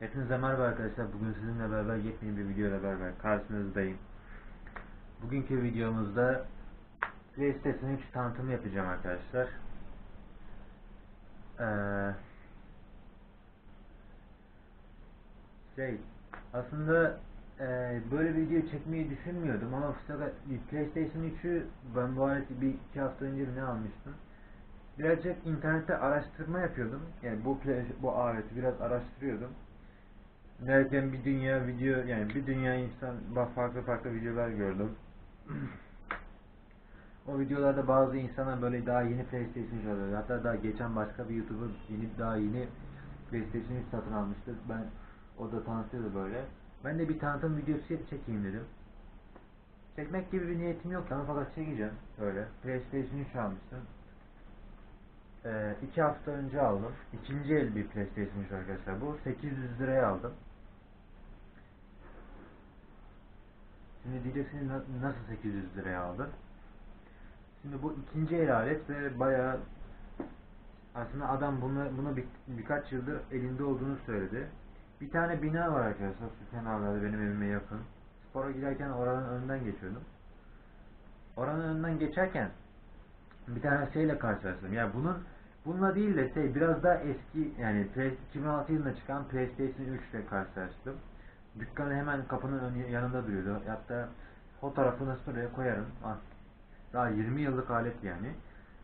Hepinize merhaba arkadaşlar. Bugün sizinle beraber yepyeni bir video ile beraber karşınızdayım. Bugünkü videomuzda PlayStation 3 tanıtımı yapacağım arkadaşlar. Ee, şey, aslında e, böyle bir video çekmeyi düşünmüyordum ama fakat PlayStation 3'ü ben bu aleti bir iki hafta önce ne almıştım. Birazcık internette araştırma yapıyordum. Yani bu bu aleti biraz araştırıyordum. Derken bir dünya video yani bir dünya insan farklı farklı videolar gördüm. o videolarda bazı insanlar böyle daha yeni PlayStation 3 alıyor. Hatta daha geçen başka bir YouTuber yeni daha yeni PlayStation 3 satın almıştı. Ben o da tanıtıyordu böyle. Ben de bir tanıtım videosu çekeyim dedim. Çekmek gibi bir niyetim yoktu ama fakat çekeceğim öyle. PlayStation 3 almıştım. Ee, iki hafta önce aldım. İkinci el bir PlayStation 3 arkadaşlar bu. 800 liraya aldım. Şimdi diyeceksiniz "Na- nasıl 800 liraya aldın? Şimdi bu ikinci el alet ve bayağı aslında adam bunu bunu bir, birkaç yıldır elinde olduğunu söyledi. Bir tane bina var arkadaşlar şu kenarlarda benim evime yakın. Spora giderken oranın önünden geçiyordum. Oranın önünden geçerken bir tane şeyle karşılaştım. Yani bunun bununla değil de şey biraz daha eski yani Play- 2006 yılında çıkan PlayStation 3 ile karşılaştım. Dükkanı hemen kapının ön- yanında duruyordu. Hatta fotoğrafını şuraya koyarım. Ah, Daha 20 yıllık alet yani.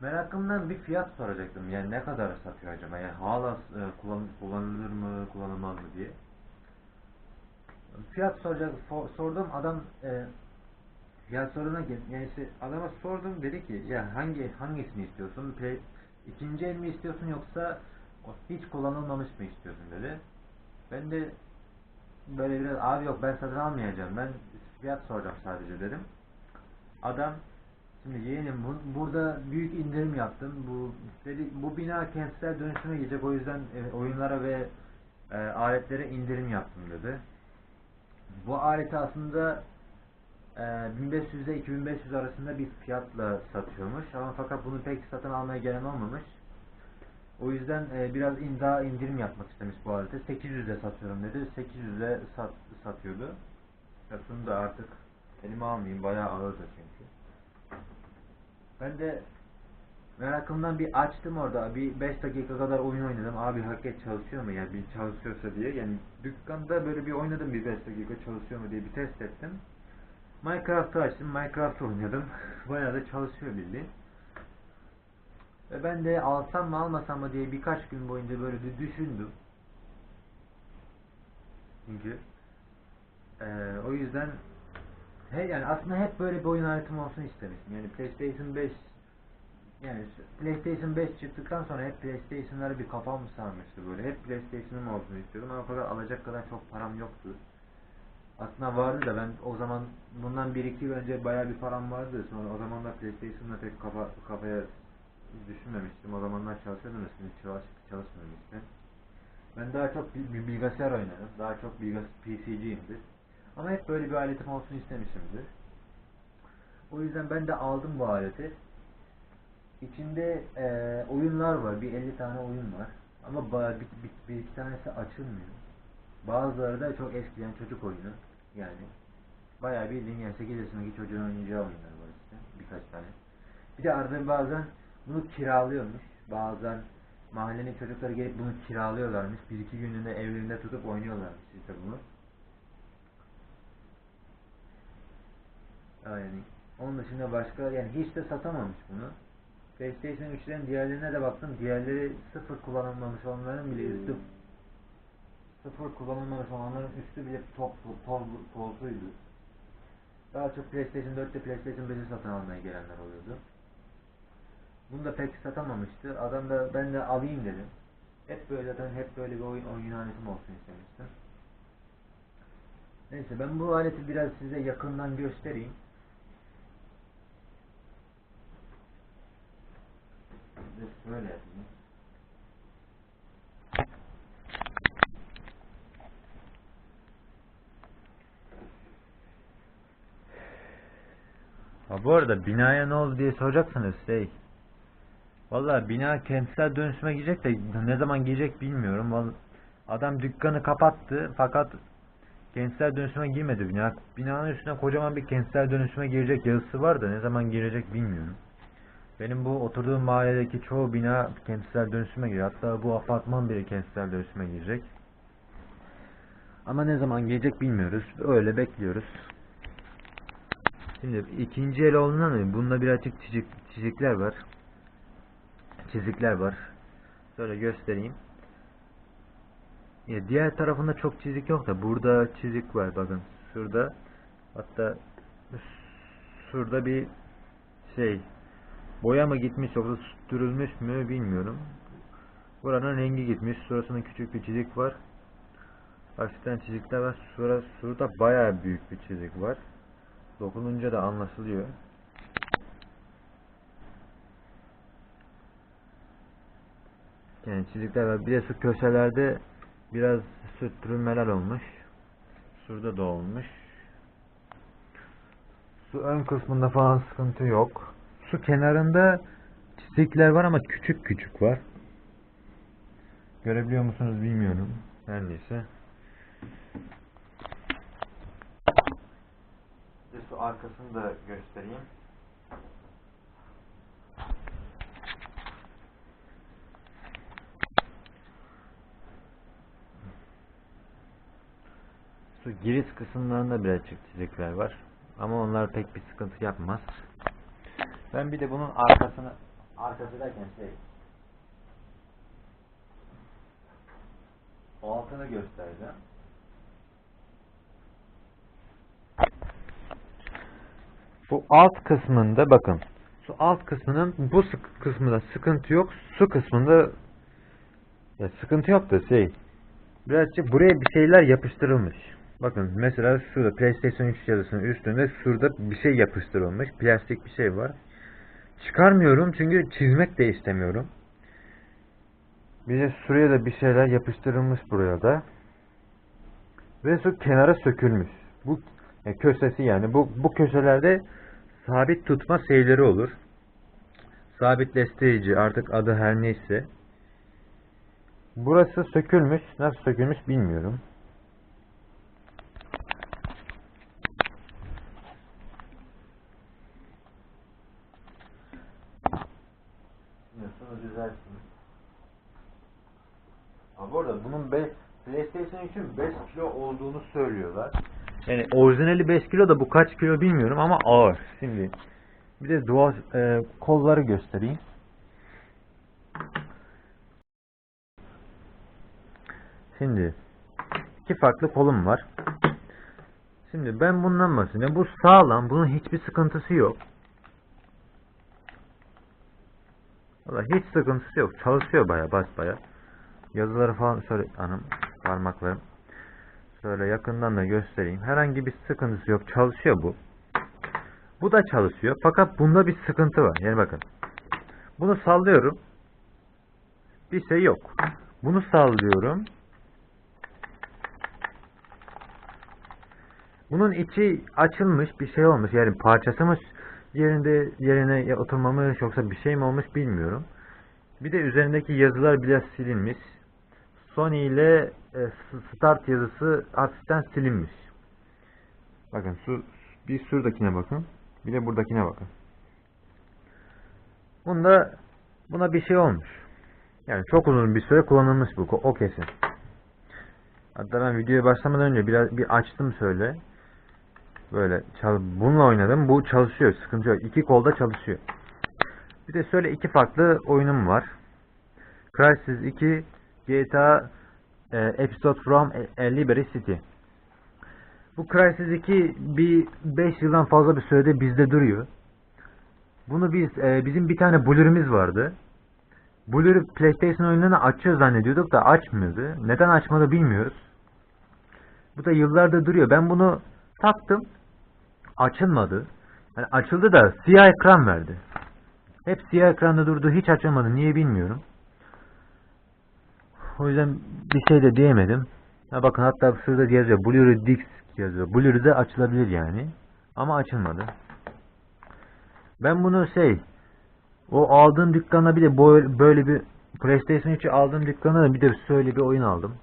Merakımdan bir fiyat soracaktım. Yani ne kadar satıyor acaba? Yani hala e, kullan- kullanılır mı, kullanılmaz mı diye. Fiyat soracak, sordum adam e, fiyat soruna gel, yani işte adama sordum dedi ki ya hangi hangisini istiyorsun? Play, ikinci el mi istiyorsun yoksa hiç kullanılmamış mı istiyorsun dedi. Ben de böyle biraz abi yok ben satın almayacağım ben fiyat soracağım sadece dedim. Adam şimdi yeğenim bu- burada büyük indirim yaptım. Bu dedi bu bina kentsel dönüşüme gidecek o yüzden e, oyunlara ve e, aletlere indirim yaptım dedi. Bu aleti aslında e, 1500 ile 2500 arasında bir fiyatla satıyormuş ama fakat bunu pek satın almaya gelen olmamış. O yüzden e, biraz daha indirim yapmak istemiş bu aleti. 800'e satıyorum dedi. 800'e sat, satıyordu. Ya şunu da artık elime almayayım. Bayağı ağırdı çünkü. Ben de merakımdan bir açtım orada. Bir 5 dakika kadar oyun oynadım. Abi hakikaten çalışıyor mu ya? Bir çalışıyorsa diye. Yani dükkanda böyle bir oynadım bir 5 dakika çalışıyor mu diye bir test ettim. Minecraft'ı açtım. Minecraft oynadım. Bayağı da çalışıyor bildiğin. Ve ben de alsam mı almasam mı diye birkaç gün boyunca böyle bir düşündüm. Çünkü eee, o yüzden he, yani aslında hep böyle bir oyun aletim olsun istemiştim. Yani PlayStation 5 yani PlayStation 5 çıktıktan sonra hep PlayStation'lara bir kafam sarmıştı böyle. Hep PlayStation'ım olsun istiyordum ama fakat alacak kadar çok param yoktu. Aslında vardı da ben o zaman bundan 1-2 yıl önce bayağı bir param vardı. Sonra o zamanlar PlayStation'la pek kafa, kafaya düşünmemiştim. O zamanlar çalışıyordum da şimdi çalış, çalışmıyorum işte. Ben daha çok bilgisayar oynarım. Daha çok bilgis PC'ciyimdir. Ama hep böyle bir aletim olsun istemişimdir. O yüzden ben de aldım bu aleti. İçinde eee, oyunlar var. Bir 50 tane oyun var. Ama bir, bir, bir iki tanesi açılmıyor. Bazıları da çok eskiden çocuk oyunu. Yani bayağı bildiğin yani 8 yaşındaki çocuğun oynayacağı oyunlar var işte. Birkaç tane. Bir de arada bazen bunu kiralıyormuş. Bazen mahallenin çocukları gelip bunu kiralıyorlarmış. Bir iki gününde evlerinde tutup oynuyorlarmış işte bunu. Yani onun dışında başka yani hiç de satamamış bunu. PlayStation 3'lerin diğerlerine de baktım. Diğerleri sıfır kullanılmamış onların bile üstü sıfır kullanılmamış olanların üstü bile top, toz, tozluydu. Daha çok PlayStation 4'te PlayStation 5'i satın almaya gelenler oluyordu. Bunu da pek satamamıştı. Adam da ben de alayım dedim. Hep böyle zaten hep böyle bir oyun, oyun aletim olsun istemiştim. Neyse ben bu aleti biraz size yakından göstereyim. Böyle yapayım. Ha bu arada binaya ne oldu diye soracaksınız şey. Valla bina kentsel dönüşüme girecek de ne zaman girecek bilmiyorum. Vallahi Adam dükkanı kapattı fakat kentsel dönüşüme girmedi bina. Binanın üstüne kocaman bir kentsel dönüşüme girecek yazısı var da ne zaman girecek bilmiyorum. Benim bu oturduğum mahalledeki çoğu bina kentsel dönüşüme giriyor. Hatta bu apartman bile kentsel dönüşüme girecek. Ama ne zaman gelecek bilmiyoruz. Öyle bekliyoruz. Şimdi ikinci el olduğundan dolayı bunda birazcık çizik, çizikler var. Çizikler var. Şöyle göstereyim. Ya diğer tarafında çok çizik yok da burada çizik var bakın. Şurada hatta şurada bir şey boya mı gitmiş yoksa sürülmüş mü bilmiyorum. Buranın rengi gitmiş. Şurasının küçük bir çizik var. Hafiften çizikler var. Şura, şurada bayağı büyük bir çizik var. Dokununca da anlaşılıyor. Yani çizikler var. Bir de şu köşelerde biraz sürtürülmeler olmuş. Şurada da olmuş. Su ön kısmında falan sıkıntı yok. Su kenarında çizikler var ama küçük küçük var. Görebiliyor musunuz bilmiyorum. Her neyse. Su arkasını da göstereyim. Su giriş kısımlarında birazcık çizikler var. Ama onlar pek bir sıkıntı yapmaz. Ben bir de bunun arkasını arkası derken şey altını göstereceğim. Bu alt kısmında bakın. Su alt kısmının bu sık kısmında sıkıntı yok. Su kısmında ya sıkıntı yok da şey birazcık buraya bir şeyler yapıştırılmış. Bakın mesela şurada PlayStation 3 yazısının üstünde şurada bir şey yapıştırılmış. Plastik bir şey var. Çıkarmıyorum çünkü çizmek de istemiyorum. Bir de şuraya da bir şeyler yapıştırılmış buraya da. Ve su kenara sökülmüş. Bu yani köşesi yani bu bu köşelerde sabit tutma şeyleri olur. Sabitleştirici artık adı her neyse. Burası sökülmüş. Nasıl sökülmüş bilmiyorum. Yapıyorsunuz düzeltiniz. Ha bu arada bunun be, PlayStation için 5 kilo olduğunu söylüyorlar. Yani orijinali 5 kilo da bu kaç kilo bilmiyorum ama ağır. Şimdi bir de dual e, kolları göstereyim. Şimdi iki farklı kolum var. Şimdi ben bundan bahsedeyim. Bu sağlam. Bunun hiçbir sıkıntısı yok. Valla hiç sıkıntısı yok. Çalışıyor baya bas baya. Yazıları falan şöyle anım parmaklarım. Şöyle yakından da göstereyim. Herhangi bir sıkıntısı yok. Çalışıyor bu. Bu da çalışıyor. Fakat bunda bir sıkıntı var. Yani bakın. Bunu sallıyorum. Bir şey yok. Bunu sallıyorum. Bunun içi açılmış bir şey olmuş. Yani parçası mı yerinde yerine oturmamış yoksa bir şey mi olmuş bilmiyorum. Bir de üzerindeki yazılar biraz silinmiş. Sony ile e, start yazısı hafiften silinmiş. Bakın şu bir şuradakine bakın. Bir de buradakine bakın. Bunda buna bir şey olmuş. Yani çok uzun bir süre kullanılmış bu. O kesin. Hatta ben videoya başlamadan önce biraz bir açtım şöyle. Böyle çal bununla oynadım. Bu çalışıyor. Sıkıntı yok. İki kolda çalışıyor. Bir de şöyle iki farklı oyunum var. Crysis 2 GTA e, Episode from Liberty City. Bu Crysis 2 bir 5 yıldan fazla bir sürede bizde duruyor. Bunu biz e, bizim bir tane Blur'imiz vardı. Blur'u PlayStation oyunlarını açıyor zannediyorduk da açmıyordu. Neden açmadı bilmiyoruz. Bu da yıllardır duruyor. Ben bunu taktım. Açılmadı. Yani açıldı da siyah ekran verdi. Hep siyah ekranda durdu. Hiç açılmadı. Niye bilmiyorum. O yüzden bir şey de diyemedim. Ha bakın hatta şurada yazıyor. Blu-ray Disc yazıyor. Blu-ray de açılabilir yani. Ama açılmadı. Ben bunu şey o aldığım dükkana bir de böyle bir PlayStation 3'ü aldığım dükkana da bir de şöyle bir oyun aldım.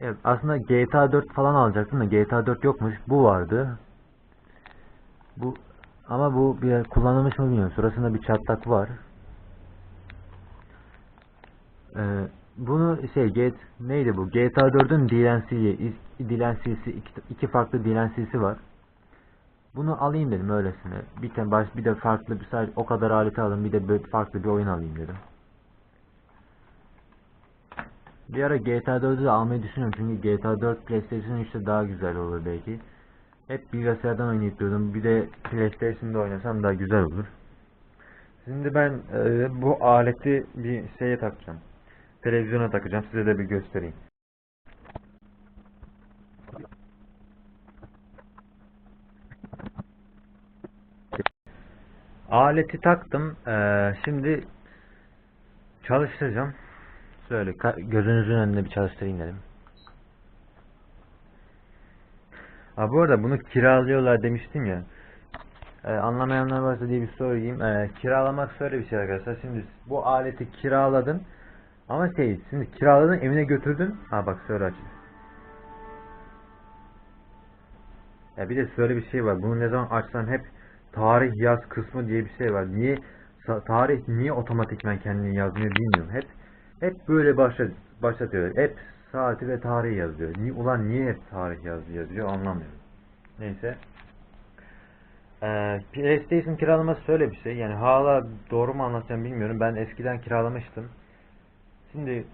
Evet, aslında GTA 4 falan alacaktım da GTA 4 yokmuş. Bu vardı. Bu ama bu bir kullanılmış mı bilmiyorum. Şurasında bir çatlak var. Ee, bunu şey get neydi bu? GTA 4'ün DLC'yi DLC'si iki, iki farklı DLC'si var. Bunu alayım dedim öylesine. Bir tane baş bir de farklı bir sadece o kadar aleti alayım bir de böyle farklı bir oyun alayım dedim. Bir ara GTA 4'ü de almayı düşünüyorum çünkü GTA 4 PlayStation 3'te daha güzel olur belki. Hep bilgisayardan oynayıp diyordum. Bir de PlayStation'da oynasam daha güzel olur. Şimdi ben e, bu aleti bir şeye takacağım. Televizyona takacağım. Size de bir göstereyim. Aleti taktım. Ee, şimdi çalıştıracağım. Şöyle gözünüzün önünde bir çalıştırayım dedim. Ha bu arada bunu kiralıyorlar demiştim ya. Ee, anlamayanlar varsa diye bir sorayım. Ee, kiralamak şöyle bir şey arkadaşlar. Şimdi bu aleti kiraladın. Ama şey, şimdi kiraladın evine götürdün. Ha bak şöyle aç. Ya bir de şöyle bir şey var. Bunu ne zaman açsan hep tarih yaz kısmı diye bir şey var. Niye tarih niye otomatikman kendini yazmıyor bilmiyorum. Hep hep böyle başlat başlatıyor. Hep saati ve tarihi yazıyor. Ni ulan niye hep tarih yazı yazıyor anlamıyorum. Neyse. Ee, PlayStation kiralaması şöyle bir şey. Yani hala doğru mu anlatacağım bilmiyorum. Ben eskiden kiralamıştım. Şimdi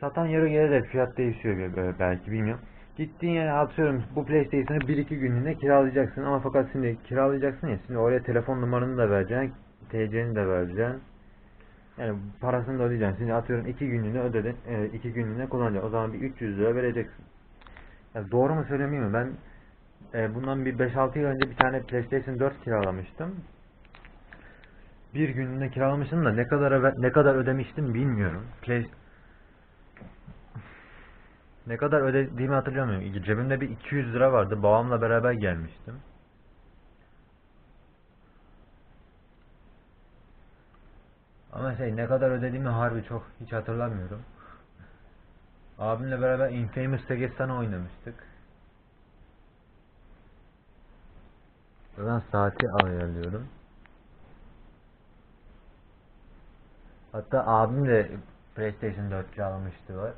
satan yere göre de fiyat değişiyor be- belki bilmiyorum. Gittiğin yere atıyorum bu PlayStation'ı 1-2 günlüğüne kiralayacaksın ama fakat şimdi kiralayacaksın ya şimdi oraya telefon numaranı da vereceksin, TC'ni de vereceksin. Yani parasını da ödeyeceksin. Şimdi atıyorum 2 günlüğüne ödedin, 2 günlüğüne kullanacaksın. O zaman bir 300 lira vereceksin. Ya doğru mu söylemiyorum ben e, bundan bir 5-6 yıl önce bir tane PlayStation 4 kiralamıştım. Bir günlüğüne kiralamıştım da ne kadar ne kadar ödemiştim bilmiyorum. Play ne kadar ödediğimi hatırlamıyorum. Cebimde bir 200 lira vardı. Babamla beraber gelmiştim. Ama şey ne kadar ödediğimi harbi çok hiç hatırlamıyorum. Abimle beraber Infamous Dagestan'ı oynamıştık. Buradan saati ayarlıyorum. Hatta abim de PlayStation 4 almıştı var.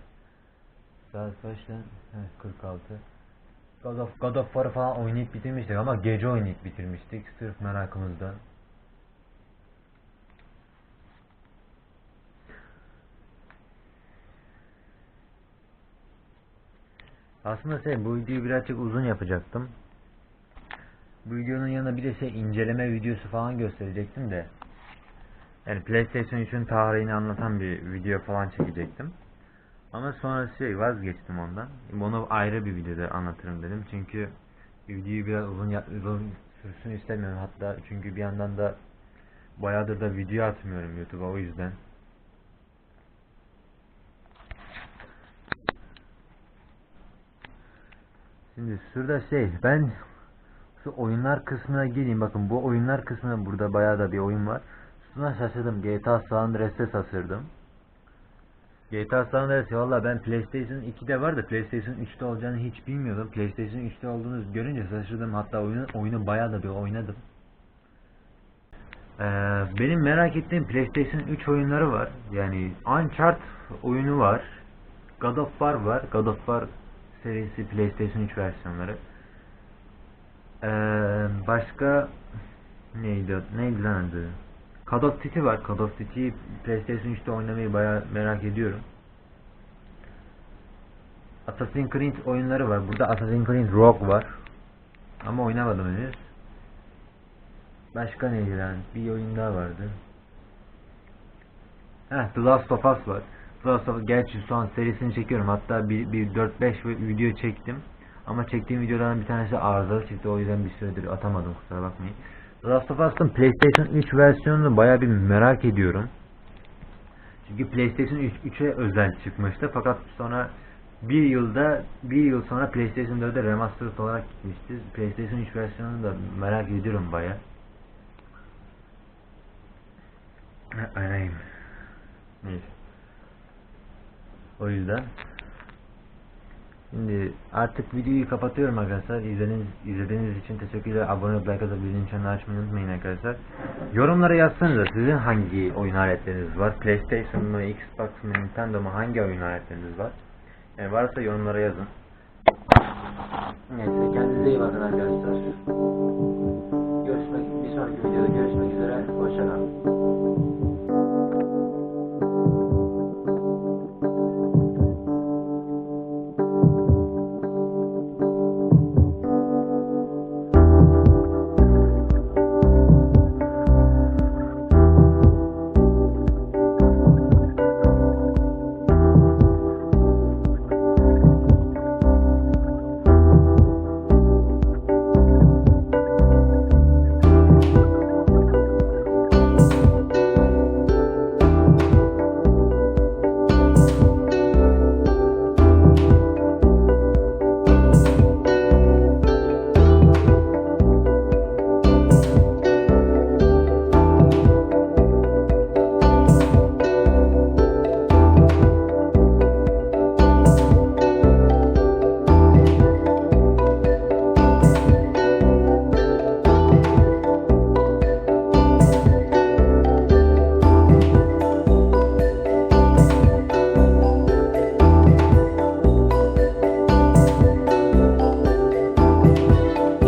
Saat kaç lan? Heh, 46. God of, God of War'ı falan oynayıp bitirmiştik ama gece oynayıp bitirmiştik sırf merakımızdan. Aslında şey bu videoyu birazcık uzun yapacaktım. Bu videonun yanına bir de şey inceleme videosu falan gösterecektim de. Yani PlayStation 3'ün tarihini anlatan bir video falan çekecektim. Ama sonra şey vazgeçtim ondan. Onu ayrı bir videoda anlatırım dedim. Çünkü videoyu biraz uzun, uzun sürsün istemiyorum. Hatta çünkü bir yandan da bayağıdır da video atmıyorum YouTube'a o yüzden. Şimdi şurada şey ben şu oyunlar kısmına gireyim. Bakın bu oyunlar kısmında burada bayağı da bir oyun var. Şuna şaşırdım. GTA San Andreas'te şaşırdım. GTA San Andreas valla ben PlayStation 2'de var da PlayStation 3'te olacağını hiç bilmiyordum. PlayStation 3'te olduğunu görünce şaşırdım. Hatta oyunu, oyunu bayağı da bir oynadım. Ee, benim merak ettiğim PlayStation 3 oyunları var. Yani Uncharted oyunu var. God of War var. God of War serisi PlayStation 3 versiyonları. Ee, başka neydi neydi lan adı? Call of Duty var. Call of Duty'yi PlayStation 3'te oynamayı bayağı merak ediyorum. Assassin's Creed oyunları var. Burada Assassin's Creed Rogue var. Ama oynamadım henüz. Başka neydi lan? Bir oyun daha vardı. Heh, The Last of Us var. The Last of Us, gerçi şu serisini çekiyorum. Hatta bir, bir 4-5 video çektim. Ama çektiğim videoların bir tanesi arızalı çıktı. O yüzden bir süredir atamadım kusura bakmayın. Last of Us'ın PlayStation 3 versiyonunu bayağı bir merak ediyorum. Çünkü PlayStation 3 3'e özel çıkmıştı. Fakat sonra bir yılda bir yıl sonra PlayStation 4'e remastered olarak gitmişti. PlayStation 3 versiyonunu da merak ediyorum bayağı. Arayayım. Neyse. O yüzden Şimdi artık videoyu kapatıyorum arkadaşlar. İzlediğiniz, izlediğiniz için teşekkürler. Abone olup like atıp bildirim çanını açmayı unutmayın arkadaşlar. Yorumlara yazsanıza sizin hangi oyun aletleriniz var? PlayStation mı, Xbox mı, Nintendo mu hangi oyun aletleriniz var? Yani varsa yorumlara yazın. Neyse kendinize iyi bakın arkadaşlar.